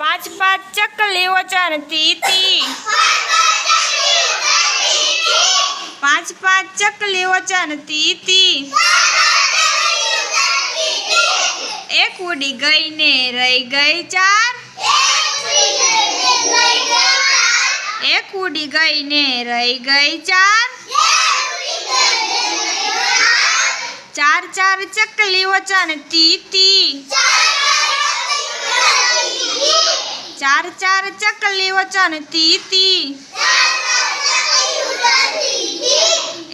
પાંચ પાંચ ચકલીઓ ચણતી તી પાંચ પાંચ ચકલીઓ ચણતી તી એક ઉડી ગઈ ને રહી ગઈ ચાર. એક ઉડી ગઈ ને રહી ગઈ ચાર. ચાર ચાર ચકલીઓ ચણતી તી. ચાર ચાર ચકલી વચન તી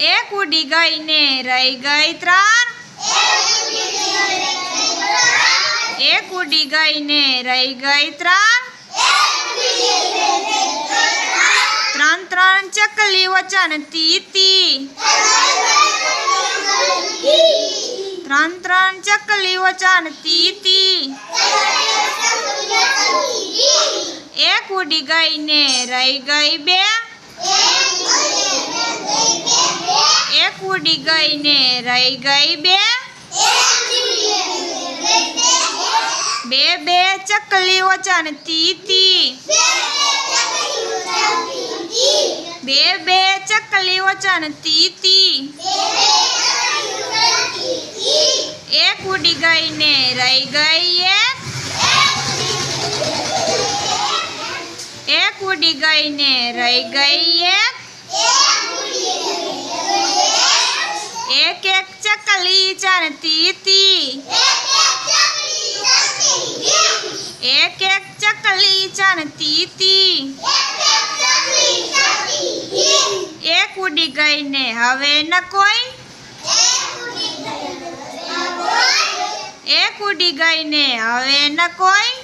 એક ઉડી ગઈ ને રહી ગઈ ત્રણ. એક ઉડી ગઈ ને રહી ગઈ ત્રણ. ત્રણ ત્રણ ચકલી વચન તી ત્રણ ત્રણ ચકલી ચણતી તી એક ઉડી ગઈ ને રહી ગઈ બે. એક ઉડી ગઈ ને રહી ગઈ બે. બે બે ચકલીઓ ચણતી તી. બે બે ચકલીઓ ચણતી તી. એક ઉડી ગઈ ને રહી ગઈ ઉડી ગઈ ને રહી ગઈ એક એક ચકલી ચણતી તી. એક એક ચકલી ચણતી તી. એક ઉડી ગઈ ને હવે ન કોઈ. એક ઉડી ગઈ ને હવે ન કોઈ.